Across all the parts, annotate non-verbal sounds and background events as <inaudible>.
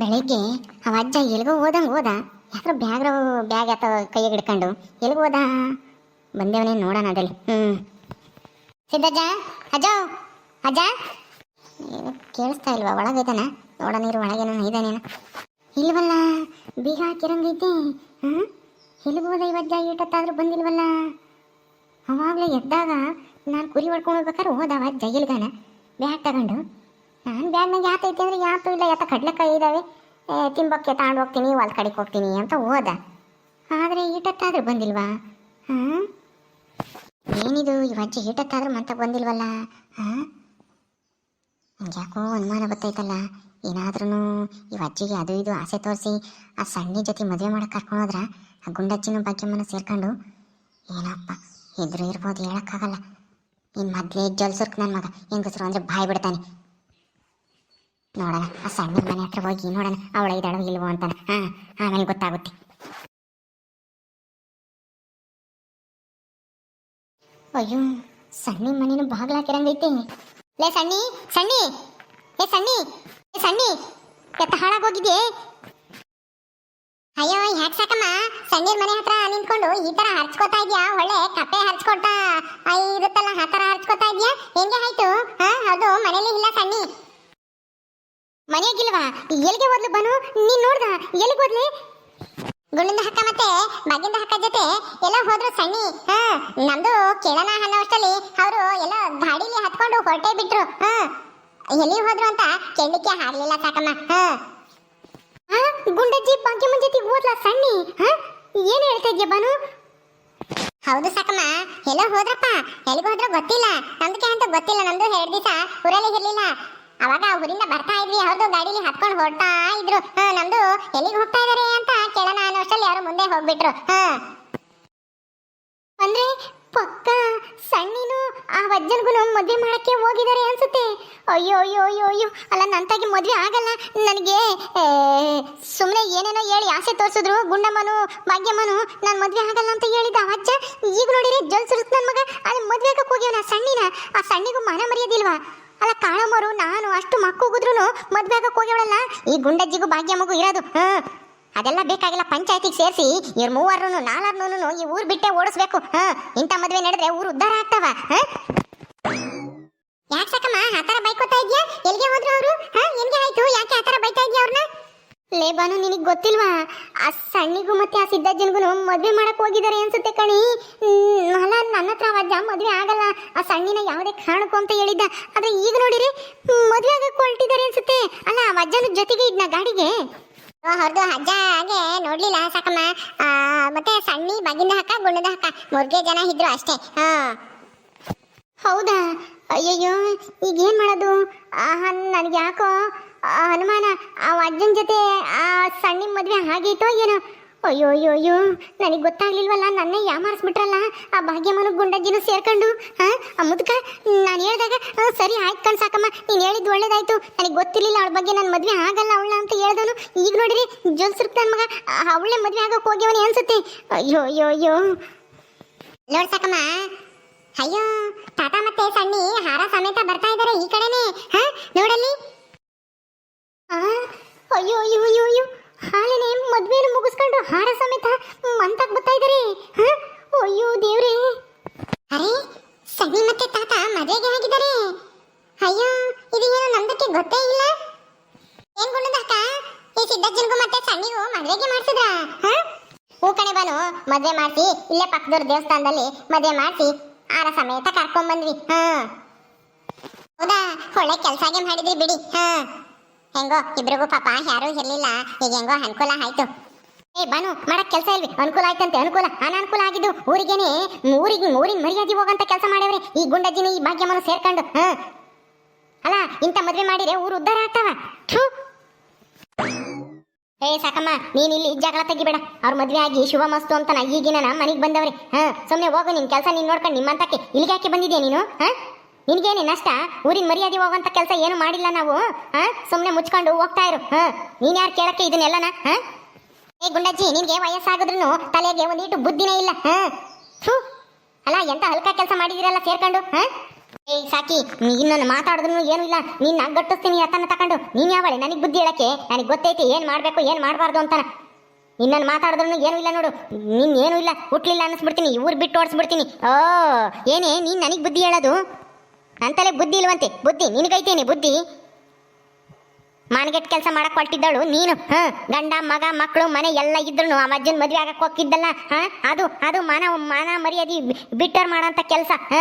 ಬೆಳಿಗ್ಗೆ ಅವ ಅಜ್ಜ ಎಲ್ಗೋ ಹೋದಂಗೆ ಹೋದ. ಯಾತ್ರ ಬ್ಯಾಗ್ ಬ್ಯಾಗ್ ಆತ ಕೈಯಾಗ ಹಿಡ್ಕೊಂಡು. ಎಲ್ಗೆ ಹೋದ. ಬಂದೇವನೇ ನೋಡೋಣ ಅದಲ್ಲಿ ಹ್ಞೂ ಸಿದ್ದಜ್ಜ, ಅಜ್ಜ ಅಜ್ಜ. ಕೇಳಿಸ್ತಾ ಇಲ್ವಾ? ಒಳಗೈತಾನ? ನೋಡೋಣ ಇರು, ಒಳಗೇನೋ ಇದ್ದಾನೇನ ಇಲ್ವಲ್ಲ? ಬೀಗ ಹಾಕಿರಂಗೈತೆ. ಹಾಂ? ಎಲ್ಲಿಗೆ ಹೋದ ಇವಜ್ಜ ಈಟತ್ತಾದ್ರೂ ಬಂದಿಲ್ವಲ್ಲ? ಅವಾಗಲೇ ಎದ್ದಾಗ ನಾನು ಕುರಿ ಹೊಡ್ಕೊಂಡು ಹೋಗ್ಬೇಕಾದ್ರೆ ಹೋದವ ಅಜ್ಜ ಇಲ್ಗಾನ ಬ್ಯಾಗ್ ತಗೊಂಡು. ನಾನು ಬ್ಯಾಗ್ನಾಗ ಯಾತೈತೆ ಅಂದ್ರೆ ಯಾತು ಇಲ್ಲ, ಯಾತ ಕಡ್ಲೆಕಾಯಿ ಇದ್ದಾವೆ ತಿಂಬಕ್ಕೆ ತಗೊಂಡು ಹೋಗ್ತೀನಿ ಹೊಲ್ ಕಡೆಗೆ ಹೋಗ್ತೀನಿ ಅಂತ ಹೋದ. ಆದರೆ ಈಟತ್ತಾದ್ರೂ ಬಂದಿಲ್ವಾ? ಹಾಂ ಏನಿದು, ಈ ಇವಜ್ಜಿ ಈಟತ್ತಾದ್ರೂ ಮತ್ತೆ ಬಂದಿಲ್ವಲ್ಲ? ಹಾಂ ಯಾಕೋ ಅನುಮಾನ ಬರ್ತೈತಲ್ಲ ಏನಾದ್ರೂ ಅಜ್ಜಿಗೆ ಅದು ಇದು ಆಸೆ ತೋರಿಸಿ ಆ ಸಣ್ಣ ಜೊತೆ ಮದುವೆ ಮಾಡಕ್ಕೆ ಕರ್ಕೊಂಡೋದ್ರ ಆ ಗುಂಡಜ್ಜಿನ ಭಾಗ್ಯಮ್ಮನ ಸೇರ್ಕೊಂಡು ಏನಪ್ಪ, ಎದುರು ಇರ್ಬೋದು, ಹೇಳೋಕ್ಕಾಗಲ್ಲ. ಇನ್ನು ಮೊದಲೇ ಜಲ್ಸುರ್ಕ್ ನನ್ನ ಮಗ. ಹೆಂಗಸರು ಅಂದರೆ ಬಾಯ್ ಬಿಡ್ತಾನೆ. ನೋಡೋಣ ಆ ಸಣ್ಣ ಮನೆ ಹತ್ರ ಹೋಗಿ ನೋಡೋಣ ಅವಳ ಇದ್ದಾಳೋ ಇಲ್ವೋ ಅಂತ ಹಾ ಆಮೇಲೆ ಗೊತ್ತಾಗುತ್ತೆ. ಅಯ್ಯೋ ಸಣ್ಣ ಮನೇನು ಬಾಗಿಲು ಹಾಕಿರಂಗೈತೆ. ಲೇ ಸಣ್ಣಿ ಸಣ್ಣಿ ಏ ಸಣ್ಣಿ ಏ ಸಣ್ಣಿ ಎತ್ತ ಹಾಳಾಗೋಗಿದ್ಯೆ? ಅಯ್ಯೋ ಯಾಕೆ ಸಾಕಮ್ಮ? ಸಣ್ಣೀರ್ ಮನೆ ಹತ್ರ ನಿಂತ್ಕೊಂಡು ಈ ತರ ಹರ್ಚ್ಕೋತಾ ಇದ್ಯಾ? ಒಳ್ಳೆ ಕಪ್ಪೆ ಹರ್ಚ್ಕೊಟ್ಟ ಆ, ಇರುತ್ತಲ್ಲ ಆ ತರ ಹರ್ಚ್ಕೋತಾ ಇದ್ಯಾ? ಹೆಂಗೆ ಆಯ್ತು? ಹಾ ಹೌದು ಮನೇಲಿ ಇಲ್ಲ ಸಣ್ಣಿ. ಮನೆಯಾಗಿಲ್ವಾ? ಎಲ್ಲಿಗೆ ಹೋದ್ಲು ಬನು? ನೀನ್ ನೋಡ್ದ? ಎಲ್ಲಿಗೆ ಹೋದ್ಲಿ? ಗುಂಡಿಂದ ಹಕ್ಕ ಮತ್ತೆ, ಬಾಗಿಂದ ಹಕ್ಕ ಜೊತೆ. ಎಲ್ಲ ಹೋದ್ರು ಸಣ್ಣಿ. ಹಾ, ನಮ್ದು ಕೇಳೋಣ ಅನ್ನೋ ಅವರು ಎಲ್ಲ ಗಾಡಿಲಿ ಹತ್ಕೊಂಡು ಹೊರಟೇ ಬಿಟ್ರು. ಹಾ, ಎಲ್ಲಿ ಹೋದ್ರು ಅಂತ ಕೇಳಲಿಕ್ಕೆ ಆಗ್ಲಿಲ್ಲ ಸಾಕಮ್ಮ. ಹಾ. ಗುಂಡಜ್ಜಿ ಭಾಗ್ಯಮ್ಮನ ಜೊತೆ ಹೋದ್ಲಾ ಸಣ್ಣಿ? ಹಾ, ಏನ್ ಹೇಳ್ತಾ ಇದ್ಯಾ ಬಾನು? ಹೌದು ಸಾಕಮ್ಮ. ಎಲ್ಲ ಹೋದ್ರಪ್ಪ. ಎಲ್ಲಿಗೆ ಹೋದ್ರೋ ಗೊತ್ತಿಲ್ಲ. ನಮ್ದಕ್ಕೆ ಅಂತ ಗೊತ್ತಿಲ್ಲ. ನಮ್ದು ಎರಡು ದಿವಸ ಊರಲ್ಲಿ ಇರ್ಲಿಲ್ಲ. ಅವಾಗ ಊರಿಂದ ಬರ್ತಾ ಇದ್ವಿ ಅವ್ರದ್ದು ಗಾಡಿಲಿ ಹತ್ಕೊಂಡು ಹೊರಡ್ತಾ ಇದ್ರು. ನಮ್ದು ಎಲ್ಲಿಗೆ ಹೋಗ್ತಾ ಇದಾರೆ ಅಂತ ಕೇಳೋಣ ಅನ್ನೋಷ್ಟಲ್ಲಿ ಯಾರು ಮುಂದೆ ಹೋಗ್ಬಿಟ್ರು. ಹಾ. ಅಂದ್ರೆ ಪಕ್ಕ ಸಣ್ಣಿನು ಆ ವಜ್ಜನ್ಗೂ ಮದ್ವೆ ಮಾಡಕ್ಕೆ ಹೋಗಿದ್ದಾರೆ ಅನ್ಸುತ್ತೆ. ಅಯ್ಯೋ ಅಯ್ಯೋ ಅಯ್ಯೋ ಅಯ್ಯೋ. ಅಲ್ಲ, ನಂತಾಗಿ ಮದ್ವೆ ಆಗಲ್ಲ. ನನಗೆ ಸುಮ್ಮನೆ ಏನೇನೋ ಹೇಳಿ ಆಸೆ ತೋರಿಸಿದ್ರು. ಗುಂಡಮ್ಮನು, ಭಾಗ್ಯಮ್ಮನು, ನಾನು ಮದ್ವೆ ಆಗಲ್ಲ ಅಂತ ಹೇಳಿದ ಅಜ್ಜ ಈಗ ನೋಡಿರಿ ಜಲ್ ಸುರುತ್ ನನ್ನ ಮಗ. ಅಲ್ಲಿ ಮದ್ವೆ ಹೋಗ್ಯವನ ಸಣ್ಣಿನ. ಆ ಸಣ್ಣಿಗೂ ಮಾನ ಮರ್ಯಾದಿಲ್ವಾ ಅಲ್ಲ ಕಾಣಮ್ಮರು, ನಾನು ಅಷ್ಟು ಮಕ್ಕೂಗಿದ್ರು ಮದ್ವೆ ಆಗಕ್ಕೆ ಹೋಗ್ಯವಳಲ್ಲ? ಈ ಗುಂಡಜ್ಜಿಗೂ ಭಾಗ್ಯ ಮಗು ಇರೋದು ಹ್ಮ್ ಅದೆಲ್ಲ ಬೇಕಾಗಿಲ್ಲ ಪಂಚಾಯತಿಗೆ ಸೇರಿಸಿ, ಇವ್ರ ಮೂವರ್ನು ನಾಲ್ಕರ್ನು ಈ ಊರ್ ಬಿಟ್ಟೆ ಓಡಿಸ್ಬೇಕು ಹ ಇಂಥ ಮದ್ವೆ ನಡೆದ್ರೆ ಊರು ಉದ್ಧಾರ ಆಗ್ತಾವ ಯಾಕೆ ಸಾಕಮ್ಮ, ಆ ಥರ ಬೈಕೋತಾ ಇದ್ಯಾ? ಎಲ್ಲಿಗೆ ಹೋದ್ರು ಅವರು ಹ ಎಲ್ಲಿಗೆ ಆಯ್ತು? ಯಾಕೆ ಆ ಥರ ಬೈತಾ ಇದ್ಯಾ ಅವ್ರನ್ನ? ಲೇ ಬಾನು, ನಿನಗೆ ಗೊತ್ತಿಲ್ವಾ? ಆ ಸಣ್ಣಿಗೂ ಮತ್ತೆ ಆ ಸಿದ್ದಜ್ಜನಿಗೂ ಮದ್ವೆ ಮಾಡಕ್ ಹೋಗಿದ್ದಾರೆ ಅನ್ಸುತ್ತೆ ಕಣಿ. ಅಲ್ಲ ನನ್ನ ಹತ್ರ ಅಜ್ಜ ಮದುವೆ ಆಗಲ್ಲ. ಆ ಸಣ್ಣಿನ ಯಾವುದೇ ಕಾರಣಕ್ಕೂ ಅಂತ ಹೇಳಿದ್ದ. ಆದ್ರೆ ಈಗ ನೋಡಿರಿ ಮದುವೆ ಆಗಕ್ಕೆ ಹೊರಟಿದ್ದಾರೆ ಅನ್ಸುತ್ತೆ. ಅಲ್ಲ ಆ ಅಜ್ಜನ ಜೊತೆಗೆ ಇದ್ನ ಗಾಡಿಗೆ? ಹೌದು ಅಜ್ಜ ಹಾಗೆ ನೋಡ್ಲಿಲ್ಲ ಸಾಕಮ್ಮ. ಆ, ಮತ್ತೆ ಸಣ್ಣಿ ಬಗಿಂದ ಹಾಕ ಗುಣದ ಹಾಕ? ಮುರ್ಗೆ ಜನ ಇದ್ರು ಅಷ್ಟೇ. ಹಾ. ಹೌದಾ? ಅಯ್ಯಯ್ಯೋ ಈಗ ಏನ್ ಮಾಡೋದು? ನನಗೆ ಯಾಕೋ ಹನುಮಾನ ಅನುಮಾನ. ಆ ಅಜ್ಜನ ಜೊತೆ ಆ ಸಣ್ಣ ಮದ್ವೆ ಆಗಿತ್ತೋ ಏನೋ? ಅಯ್ಯೋ ಅಯ್ಯೋ ಅಯ್ಯೋ, ನನಗೆ ಗೊತ್ತಾಗ್ಲಿಲ್ವಲ್ಲ, ನನ್ನೇ ಯಾಮಾರಿಸ್ಬಿಟ್ರಲ್ಲ, ಆ ಭಾಗ್ಯಮ್ಮನು ಗುಂಡಜ್ಜಿನೂ ಸೇರ್ಕೊಂಡು, ಹಾ? ನಾನು ಹೇಳಿದಾಗ ಸರಿ ಆಯ್ತು ಕಣ್ ಸಾಕಮ್ಮ, ನೀನು ಹೇಳಿದ್ದು ಒಳ್ಳೇದಾಯ್ತು. ನನಗೆ ಗೊತ್ತಿರಲಿಲ್ಲ ಅವಳ ಬಗ್ಗೆ ನನ್ನ ಮದುವೆ ಆಗಲ್ಲ ಅವಳ ಅಂತ ಹೇಳ್ದನು ಈಗ ನೋಡಿರಿ ಜೋಲ್ಸಿರ್ತ ನನ್ನ ಮಗ ಅವಳೆ ಮದ್ವೆ ಆಗೋಕೆ ಹೋಗ್ಯವನಿ ಅನ್ಸುತ್ತೆ. ಅಯ್ಯೋ ಅಯ್ಯೋ ಅಯ್ಯೋ. ನೋಡ್ ಸಾಕಮ್ಮ. ಅಯ್ಯೋ, ತಾತ ಮತ್ತೆ ಸಣ್ಣಿ ಹಾರ ಸಮೇತ ಬರ್ತಾ ಇದ್ದಾರೆ ಈ ಕಡೆನೆ, ಹಾ? ನೋಡಲ್ಲಿ. ಅಯ್ಯೋ ಅಯ್ಯೋ ಅಯ್ಯೋ ಅಯ್ಯೋ. ಹಾಲಿನೇ ಮದುವೆಯನ್ನು ಮುಗಿಸ್ಕೊಂಡು ಹಾರ ಸಮೇತ ಮಂತಕ್ ಬರ್ತಾ ಇದ್ದಾರೆ ಅಯ್ಯೋ ದೇವ್ರೆ. ಅರೆ ಸನಿ ಮತ್ತೆ ತಾತ ಮದುವೆಗೆ ಆಗಿದ್ದಾರೆ ಅಯ್ಯೋ ಇದು ಏನು ನಮ್ದಕ್ಕೆ ಗೊತ್ತೇ ಇಲ್ಲ. ಏನ್ ಗುಂಡದಕ್ಕ ಈ ಸಿದ್ದಜ್ಜನ್ಗೂ ಮತ್ತೆ ಸಣ್ಣಿಗೂ ಮದುವೆಗೆ ಮಾಡ್ಸಿದ್ರ? ಹೂ? ಕಣೆ ಬಾನು, ಮದುವೆ ಮಾಡಿಸಿ ಇಲ್ಲೇ ಪಕ್ಕದವ್ರ ದೇವಸ್ಥಾನದಲ್ಲಿ ಮದುವೆ ಮಾಡಿಸಿ ಆರ ಸಮೇತ ಕರ್ಕೊಂಡ್ ಬಂದ್ವಿ ಹಾ. ಹೌದಾ? ಒಳ್ಳೆ ಕೆಲ್ಸಾಗೆ ಮಾಡಿದ್ರಿ ಬಿಡಿ, ಹಾ. ಹೆಂಗೋ, ಇಬ್ರಿಗೂ ಪಾಪ ಯಾರು ಇರ್ಲಿಲ್ಲ. ಈಗ ಹೆಂಗೋ ಅನುಕೂಲ ಆಯ್ತು. ಏ, ಬಾನು, ಮಾಡಕ್ ಕೆಲಸ ಇಲ್ವಿ? ಅನುಕೂಲ ಆಯ್ತಂತೆ, ಅನುಕೂಲ. ಅನಾನುಕೂಲ ಆಗಿದ್ದು ಊರಿಗೇನೆ ಊರಿಗೆ, ಊರಿನ ಮರ್ಯಾದೆ ಹೋಗಂತ ಕೆಲಸ ಮಾಡಿದ್ರೆ ಈ ಗುಂಡಜ್ಜಿನ, ಈ ಭಾಗ್ಯಮನ ಸೇರ್ಕೊಂಡು, ಹ? ಅಲ್ಲ, ಇಂಥ ಮದ್ವೆ ಮಾಡಿದ್ರೆ ಊರು ಉದ್ಧಾರ ಆಗ್ತಾವ. ಏ, ಸಾಕಮ್ಮ, ನೀನ್ ಇಲ್ಲಿ ಜಗಳ ತೆಗಿಬೇಡ. ಅವ್ರ ಮದ್ವೆ ಆಗಿ ಶುಭ ಮಸ್ತು ಅಂತ ಈಗಿನ ಮನೆಗೆ ಬಂದವ್ರಿ. ಹ, ಸುಮ್ನೆ ಹೋಗು, ನಿನ್ ಕೆಲಸ ನೀನ್ ನೋಡ್ಕೊಂಡು ನಿಮ್ಮಂತಕ್ಕೆ ಇಲ್ಲಿಗೆ ಯಾಕೆ ಬಂದಿದ್ಯಾ ನೀನು, ಹಾ? ನಿನ್ಗೇನೆ ನಷ್ಟ? ಊರಿನ ಮರ್ಯಾದೆ ಹೋಗುವಂಥ ಕೆಲಸ ಏನು ಮಾಡಿಲ್ಲ ನಾವು? ಹಾಂ ಸುಮ್ಮನೆ ಮುಚ್ಕೊಂಡು ಹೋಗ್ತಾ ಇರು. ಹಾಂ? ನೀನು ಯಾರು ಕೇಳಕ್ಕೆ ಇದನ್ನೆಲ್ಲನ? ಹಾಂ? ಏ ಗುಂಡಜ್ಜಿ, ನಿನಗೆ ವಯಸ್ಸಾಗಿದ್ರು ತಲೆಗೆ ಒಂದೀಟು ಬುದ್ಧಿನೇ ಇಲ್ಲ. ಹಾಂ? ಥು. ಅಲ್ಲ ಎಂಥ ಹಲ್ಕ ಕೆಲಸ ಮಾಡಿದಿರಲ್ಲ ಸೇರ್ಕೊಂಡು? ಹಾಂ? ಏ ಸಾಕಿ ಇನ್ನೊಂದು ಮಾತಾಡಿದ್ರು ಏನು ಇಲ್ಲ. ನೀನ್ ಗಟ್ಟಿಸ್ತೀನಿ ಅತನ ತಕೊಂಡು. ನೀನು ಯಾವಳೆ? ನನಗೆ ಬುದ್ಧಿ ಹೇಳಕ್ಕೆ? ನನಗೆ ಗೊತ್ತೈತಿ, ಏನು ಮಾಡಬೇಕು, ಏನು ಮಾಡಬಾರ್ದು ಅಂತಾನ ಇನ್ನೊಂದು ಮಾತಾಡಿದ್ರು ಏನೂ ಇಲ್ಲ ನೋಡು. ನೀನು ಏನೂ ಇಲ್ಲ. ಹುಟ್ಲಿಲ್ಲ ಅನ್ನಿಸ್ಬಿಡ್ತೀನಿ. ಊರ್ ಬಿಟ್ಟು ಓಡಿಸ್ಬಿಡ್ತೀನಿ. ಓ, ಏನೇ, ನೀನು ನನಗೆ ಬುದ್ಧಿ ಹೇಳೋದು? ಅಂತಲೇ ಬುದ್ಧಿ ಇಲ್ವಂತೆ. ಬುದ್ಧಿ ನಿನಗೈತೇನೆ ಬುದ್ಧಿ. ಮಾನಗೆಟ್ ಕೆಲಸ ಮಾಡಕ್ ಹೊಟ್ಟಿದ್ದಳು ನೀನು, ಹ? ಗಂಡ, ಮಗ ಮಕ್ಕಳು ಮನೆ ಎಲ್ಲ ಇದ್ರು ಆ ಅಜ್ಜನ್ ಮದ್ವೆ ಆಗಕ್ ಹೋಗಿದ್ದಲ್ಲ ಹಾ? ಅದು ಅದು ಮಾನ ಮಾನ ಮರ್ಯಾದೆ ಬಿಟ್ಟರ್ ಮಾಡಂತ ಕೆಲಸ, ಹ?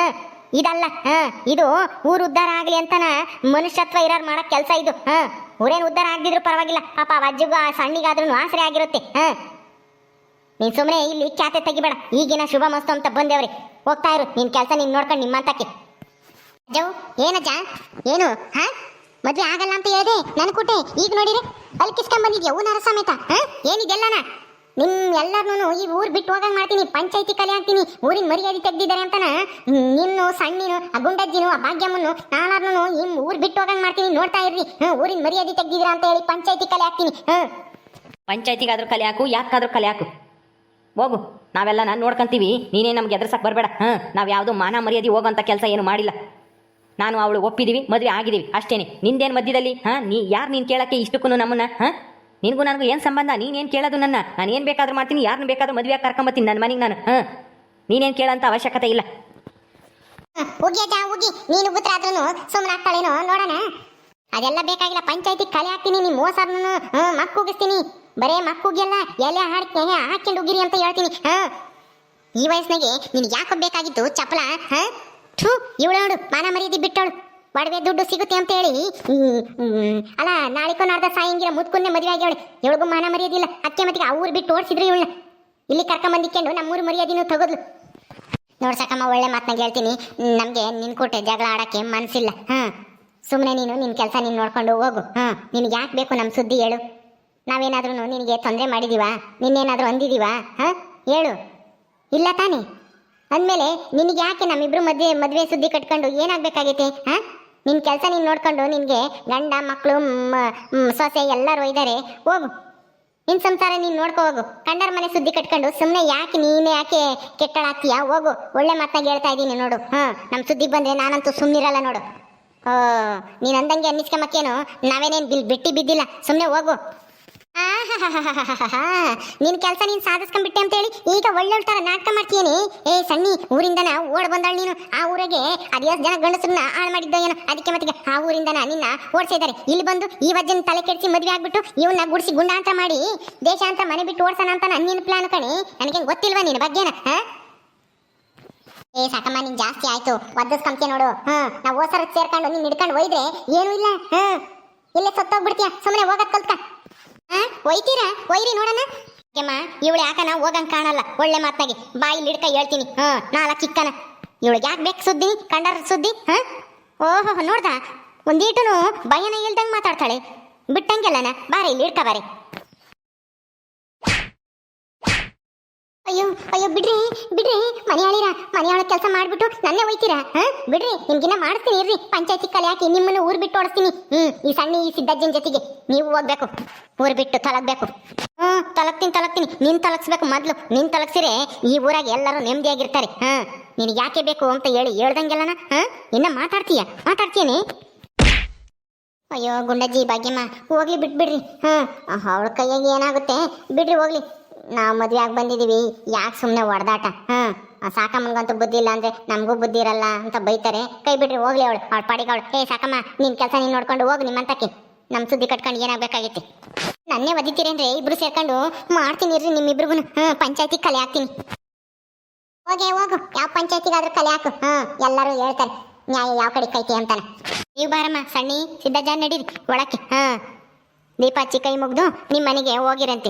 ಇದಲ್ಲ, ಹಾ? ಇದು ಊರು ಉದ್ಧಾರ ಆಗಲಿ ಅಂತನ ಮನುಷ್ಯತ್ವ ಇರೋರು ಮಾಡೋ ಕೆಲಸ ಇದು, ಹಾ? ಊರೇನು ಉದ್ಧಾರ ಆಗದಿದ್ರು ಪರವಾಗಿಲ್ಲ. ಪಾಪ ಅಜ್ಜಿಗೂ, ಆ ಸಣ್ಣಿಗಾದ್ರೂ ಆಸರೆ ಆಗಿರುತ್ತೆ, ಹ? ನೀನು ಸುಮ್ಮನೆ ಇಲ್ಲಿ ಖ್ಯಾತೆ ತೆಗಿಬೇಡ. ಈಗಿನ ಶುಭ ಮಸ್ತು ಅಂತ ಬಂದೇವ್ರಿ. ಹೋಗ್ತಾ ಇರು ನಿನ್ನ ಕೆಲಸ ನೀನು ನೋಡ್ಕೊಂಡು ನಿಮ್ಮಂತಕ್ಕೆ. ಅಜ್ಜವು ಏನಜ್ಜ ಏನು, ಹಾ? ಮದ್ವೆ ಆಗಲ್ಲ ಅಂತ ಹೇಳಿದೆ, ನನ್ ಕುಟೆ. ಈಗ ನೋಡಿರಿ, ಅಲ್ಲಿ ಕಿಸ್ಕೊಂಡ್ ಬಂದಿದ್ಯಾ ಊನರ ಸಮೇತ, ಹಾ? ಏನಿದೆಲ್ಲನ? ನಿಮ್ ಎಲ್ಲಾರ್ನು ಈ ಊರ್ ಬಿಟ್ಟು ಹೋಗಂಗ್ ಮಾಡ್ತೀನಿ, ಪಂಚಾಯತಿ ಕಲೆ ಹಾಕ್ತೀನಿ, ಊರಿನ ಮರ್ಯಾದೆ ತೆಗ್ದಿದ್ದಾರೆ ಅಂತನ? ನಿನ್ನು, ಸಣ್ಣಿನು, ಆ ಗುಂಡಜ್ಜಿನು, ಆ ಭಾಗ್ಯಮ್ಮನ್ನು ನಾನಾರ್ನು ಈ ಊರ್ ಬಿಟ್ಟು ಹೋಗಂಗ್ ಮಾಡ್ತೀನಿ, ನೋಡ್ತಾ ಇರ್ರಿ ಊರಿನ ಮರ್ಯಾದೆ ತೆಗ್ದಿದ್ರ ಅಂತ ಹೇಳಿ ಪಂಚಾಯತಿ ಕಲೆ ಹಾಕ್ತೀನಿ ಹ್ಮ್ ಪಂಚಾಯತಿಗಾದ್ರೂ ಕಲೆ ಹಾಕು, ಯಾಕಾದ್ರೂ ಕಲೆ ಹಾಕು. ಹೋಗು ನಾವೆಲ್ಲ ನಾನು ನೋಡ್ಕೊಂತೀವಿ, ನೀನೇ ನಮ್ಗೆ ಎದುರ್ಸಕ್ಕೆ ಬರಬೇಡ, ಹಾಂ? ನಾವು ಯಾವುದು ಮಾನ ಮರ್ಯಾದೆ ಹೋಗೋಂಥ ಕೆಲಸ ಏನು ಮಾಡಿಲ್ಲ. ನಾನು ಅವಳು ಒಪ್ಪಿದ್ದೀವಿ ಮದುವೆ ಆಗಿದ್ದೀವಿ ಅಷ್ಟೇನೆ. ನಿಂದೇನು ಮಧ್ಯದಲ್ಲಿ? ಹಾಂ? ನೀ ಯಾರು ನೀನು ಕೇಳೋಕ್ಕೆ ಇಷ್ಟಕ್ಕೂ ನಮ್ಮನ್ನ? ಹಾಂ? ನಿನಗೂ ನನಗೂ ಏನು ಸಂಬಂಧ? ನೀನೇನು ಕೇಳೋದು ನನ್ನ? ನಾನು ಏನು ಬೇಕಾದರೂ ಮಾಡ್ತೀನಿ ಯಾರನ್ನ ಬೇಕಾದ್ರೂ ಮದುವೆ ಕರ್ಕೊಂಬತ್ತೀನಿ ನನ್ನ ಮನೆಗೆ ನಾನು. ಹಾಂ? ನೀನೇನು ಕೇಳೋಂಥ ಅವಶ್ಯಕತೆ ಇಲ್ಲ. ಹೋಗಿ ಅಜ್ಜ, ಹೋಗಿ. ನೀನು ಸುಮ್ಮನೆ ಆಗ್ತಾಳೇನೋ, ನೋಡೋಣ. ಅದೆಲ್ಲ ಬೇಕಾಗಿಲ್ಲ, ಪಂಚಾಯತಿ ಕಲೆ ಹಾಕ್ತೀನಿ ನಿಮ್ಮ ಮೋಸರ್ನು ಮಕ್ಕ ಉಗಿಸ್ತೀನಿ. ಬರೇ ಮಕ್ಕುಗೆಲ್ಲ ಎಲೆ ಹಾಕಿ ಹಾಕೊಂಡು ಹೋಗಿರಿ ಅಂತ ಹೇಳ್ತೀನಿ. ಹಾ? ಈ ವಯಸ್ಸಿನಾಗೆ ನಿನಗೆ ಯಾಕೆ ಬೇಕಾಗಿತ್ತು ಚಪ್ಪಲ? ಹಾ? ಥೂ ಇವಳು ನೋಡು, ಮಾನ ಮರ್ಯಾದೆ ಬಿಟ್ಟವಳು. ಒಡವೆ ದುಡ್ಡು ಸಿಗುತ್ತೆ ಅಂತ ಹೇಳಿ ಅಲ್ಲ ನಾಳಿಕೋ ನಾಡ್ದ ಸಾಯಂಗಿರ ಮುದ್ಕೊಂಡೆ ಮದುವೆ ಆಗ್ಯವಳೆ. ಇವಳಿಗೂ ಮಾನ ಮರ್ಯಾದಿಲ್ಲ ಅಕ್ಕೆ ಮತ್ತಿಗೆ ಆ ಊರು ಬಿಟ್ಟು ಓಡಿಸಿದ್ರು ಇವಳನ್ನ. ಇಲ್ಲಿ ಕರ್ಕೊಂಬಂದಿಕ್ಕೊಂಡು ನಮ್ಮೂರು ಮರ್ಯಾದಿನೂ ತಗೋದ್ಲು. ನೋಡ್ ಸಾಕಮ್ಮ, ಒಳ್ಳೆ ಮಾತನ್ನ ಹೇಳ್ತೀನಿ. ನಮಗೆ ನಿನ್ನ ಕೊಟ್ಟೆ ಜಗಳ ಆಡಕ್ಕೆ ಮನಸ್ಸಿಲ್ಲ ಹಾಂ ಸುಮ್ಮನೆ ನೀನು ನಿನ್ನ ಕೆಲಸ ನೀನು ನೋಡ್ಕೊಂಡು ಹೋಗು. ಹಾಂ ನಿನಗೆ ಯಾಕೆ ಬೇಕು ನಮ್ಮ ಸುದ್ದಿ ಹೇಳು. ನಾವೇನಾದ್ರೂ ನಿನಗೆ ತೊಂದರೆ ಮಾಡಿದೀವಾ? ನಿನ್ನೇನಾದರೂ ಅಂದಿದೀವಾ? ಹಾಂ, ಹೇಳು. ಇಲ್ಲ ತಾನೇ? ಅಂದಮೇಲೆ ನಿನಗೆ ಯಾಕೆ ನಮ್ಮಿಬ್ರು ಮದುವೆ ಮದುವೆ ಸುದ್ದಿ ಕಟ್ಕೊಂಡು ಏನಾಗಬೇಕಾಗೈತೆ, ಹಾ? ನಿನ್ನ ಕೆಲಸ ನೀನು ನೋಡ್ಕೊಂಡು ನಿನಗೆ ಗಂಡ ಮಕ್ಕಳು ಸೊಸೆ ಎಲ್ಲರೂ ಇದ್ದಾರೆ ಹೋಗು. ನಿನ್ನ ಸಂಸಾರ ನೀನು ನೋಡ್ಕೋ ಹೋಗು. ಕಂಡರ ಮನೆ ಸುದ್ದಿ ಕಟ್ಕೊಂಡು ಸುಮ್ಮನೆ ಯಾಕೆ ನೀನೇ ಯಾಕೆ ಕೆಟ್ಟಳಾಗ್ತೀಯ? ಹೋಗು. ಒಳ್ಳೆ ಮಾತಾಗಿ ಹೇಳ್ತಾ ಇದ್ದೀನಿ ನೋಡು. ಹಾ ನಮ್ಮ ಸುದ್ದಿ ಬಂದರೆ ನಾನಂತೂ ಸುಮ್ಮನಿರಲ್ಲ ನೋಡು. ಓ, ನೀನು ಅಂದಂಗೆ ಅನ್ನಿಸ್ಕೊಂಬಕ್ಕೇನು? ನಾವೇನೇನು ಬಿಲ್ ಬಿಟ್ಟಿ ಬಿದ್ದಿಲ್ಲ. ಸುಮ್ಮನೆ ಹೋಗು. <laughs> ನಿನ್ ಕೆಲಸ ನೀನ್ ಸಾಧಿಸ್ಕೊಂಡ್ಬಿಟ್ಟೆ ಅಂತ ಹೇಳಿ ಈಗ ಒಳ್ಳೊಳ್ಳೆ ತರ ನಾಟಕ ಮಾಡ್ತೀನಿ ಏ ಸಣ್ಣಿ ಊರಿಂದನ ಓಡ್ ಬಂದಾಳ ನೀನು? ಆ ಊರಿಗೆ ಅದೇ ಜನ ಗಂಡಸರನ್ನ ಹಾಳು ಮಾಡಿದ್ದ ಏನೋ? ಅದಕ್ಕೆ ಮತ್ತೆ ಆ ಊರಿಂದನ ನಿನ್ನ ಓಡಿಸಿದ್ದಾರೆ ಇಲ್ಲಿ ಬಂದು ಈ ವಜ್ಜನ ತಲೆ ಕೆಡಿಸಿ ಮದುವೆ ಆಗ್ಬಿಟ್ಟು ಇವನ್ನ ಗುಡಿಸಿ ಗುಂಡಾಂತರ ಮಾಡಿ ದೇಶಾಂತರ ಮನೆ ಬಿಟ್ಟು ಓಡ್ಸೋಣ ಅಂತ ನನ್ನ ಪ್ಲಾನ್ ಕಣಿ. ನನಗೆ ಗೊತ್ತಿಲ್ವಾ ನಿನ್ನ ಬಗ್ಗೆನ ಹಾ? ಏ, ಸಾಕಮ್ಮ ನಿನ್ ಜಾಸ್ತಿ ಆಯ್ತು. ಒದ್ದಸ್ಕಂತೆ ನೋಡು. ಹ್ಮ್ ನಾವು ಓಸರ ಸೇರ್ಕೊಂಡು ನೀನ್ ಹಿಡ್ಕೊಂಡು ಒಯ್ದ್ರೆ ಏನೂ ಇಲ್ಲ. ಹ್ಮ್ ಇಲ್ಲೇ ಸತ್ತೋಗ್ಬಿಡ್ತೀಯ. ಸುಮ್ಮನೆ ಹೋಗಕ್ ಕಲ್ತ್ಕ ಒಯ್ತೀರಾ? ಒಯ್ರಿ ನೋಡೋಣ. ಗೆಮ್ಮ ಇವಳು ಯಾಕನ ಹೋಗಂಗ್ ಕಾಣಲ್ಲ. ಒಳ್ಳೆ ಮಾತಾಗಿ ಬಾಯಿ ಹಿಡ್ಕ ಹೇಳ್ತೀನಿ. ಹಾ ನಾಲ್ಕು ಚಿಕ್ಕನ. ಇವಳಿಗೆ ಯಾಕೆ ಬೇಕು ಸುದ್ದಿ? ಕಂಡರ ಸುದ್ದಿ? ಹಾ? ಓಹೋ, ನೋಡ್ದ? ಒಂದೀಟುನು ಭಯನ ಇಲ್ದಂಗ್ ಮಾತಾಡ್ತಾಳೆ. ಬಿಟ್ಟಂಗೆಲ್ಲನ? ಬಾರಿ, ಇಲ್ಲಿ ಹಿಡ್ಕ ಬಾರಿ. ಅಯ್ಯೋ ಅಯ್ಯೋ, ಬಿಡ್ರಿ ಬಿಡ್ರಿ. ಮನೆಯಾಳಿರ ಮನೆಯಾಳ ಕೆಲಸ ಮಾಡಿಬಿಟ್ಟು ನನ್ನೇ ಒಯ್ತೀರಾ? ಬಿಡ್ರಿ, ನಿಮ್ಗಿನ್ನ ಮಾಡ್ತೀನಿ ಇರ್ರಿ. ಪಂಚಾಯತಿ ಕಲೆ ಹಾಕಿ ನಿಮ್ಮನ್ನು ಊರ್ ಬಿಟ್ಟು ಓಡಿಸ್ತೀನಿ. ಹ್ಮ್, ಈ ಸಣ್ಣ, ಈ ಸಿದ್ದಜ್ಜನ ಜೊತೆಗೆ ನೀವು ಹೋಗ್ಬೇಕು. ಊರ್ ಬಿಟ್ಟು ತಲಗ್ಬೇಕು. ಹ್ಮ್, ತಲಗ್ತೀನಿ ತಲಗ್ತೀನಿ. ನಿನ್ ತಲಗ್ಸ್ಬೇಕು ಮೊದ್ಲು. ನಿನ್ ತಲಗ್ಸಿರೆ ಈ ಊರಾಗ ಎಲ್ಲರೂ ನೆಮ್ಮದಿಯಾಗಿರ್ತಾರೆ ಹಾ, ನಿನಗೆ ಯಾಕೆ ಬೇಕು ಅಂತ ಹೇಳಿ ಹೇಳ್ದಂಗೆಲ್ಲನ? ಹಾ, ಇನ್ನ ಮಾತಾಡ್ತೀಯ? ಮಾತಾಡ್ತೀನಿ ಅಯ್ಯೋ, ಗುಂಡಜ್ಜಿ, ಭಾಗ್ಯಮ್ಮ, ಹೋಗ್ಲಿ, ಬಿಟ್ಬಿಡ್ರಿ. ಹಾ, ಅವಳ ಕೈಯಾಗ ಏನಾಗುತ್ತೆ? ಬಿಡ್ರಿ, ಹೋಗ್ಲಿ. ನಾವು ಮದ್ವೆ ಆಗಿ ಬಂದಿದೀವಿ. ಯಾಕೆ ಸುಮ್ಮನೆ ಹೊಡೆದಾಟ? ಹಾ. ಆ ಸಾಕಮ್ಮಂಗಂತೂ ಬುದ್ಧಿ ಇಲ್ಲ ಅಂದ್ರೆ ನಮಗೂ ಬುದ್ಧಿ ಇರಲ್ಲ ಅಂತ ಬೈತಾರೆ. ಕೈ ಬಿಡ್ರಿ ಹೋಗ್ಲಿ ಅವಳು, ಅವಳ ಪಾಡಿಗೆ ಅವಳು. ಏ, ಸಾಕಮ್ಮ, ನಿನ್ ಕೆಲಸ ನೀನ್ ನೋಡ್ಕೊಂಡು ಹೋಗು ನಿಮ್ಮಂತಕ್ಕೆ ನಮ್ ಸುದ್ದಿ ಕಟ್ಕೊಂಡು ಏನಾಗಬೇಕಾಗೈತಿ? ನನ್ನೇ ಅಂದ್ರೆ ಇಬ್ರು ಸೇರ್ಕೊಂಡು ಮಾಡ್ತೀನಿ ಇರ್ರಿ ನಿಮ್ಮಿಬ್ರಿಗೂ. ಹ್ಮ್, ಪಂಚಾಯತಿ ಕಲೆ ಹಾಕ್ತೀನಿ. ಹೋಗೇ, ಹೋಗು. ಯಾವ ಪಂಚಾಯತಿಗಾದ್ರೂ ಕಲೆ ಹಾಕು. ಹಾ ಎಲ್ಲರೂ ಹೇಳ್ತಾರೆ. ನ್ಯಾಯ ಯಾವ ಕಡೆ ಕೈತಿ ಅಂತಾನೆ. ನೀವು ಬಾರಮ್ಮ, ಸಣ್ಣಿ ಸಿದ್ದಜ್ಜ ನಡೀರಿ ಒಳಕ್ಕೆ. ಹಾ ದೀಪ ಹಚ್ಚಿ ಕೈ ಮುಗ್ದು ನಿಮ್ಮ ಮನೆಗೆ ಹೋಗಿರಂತೆ.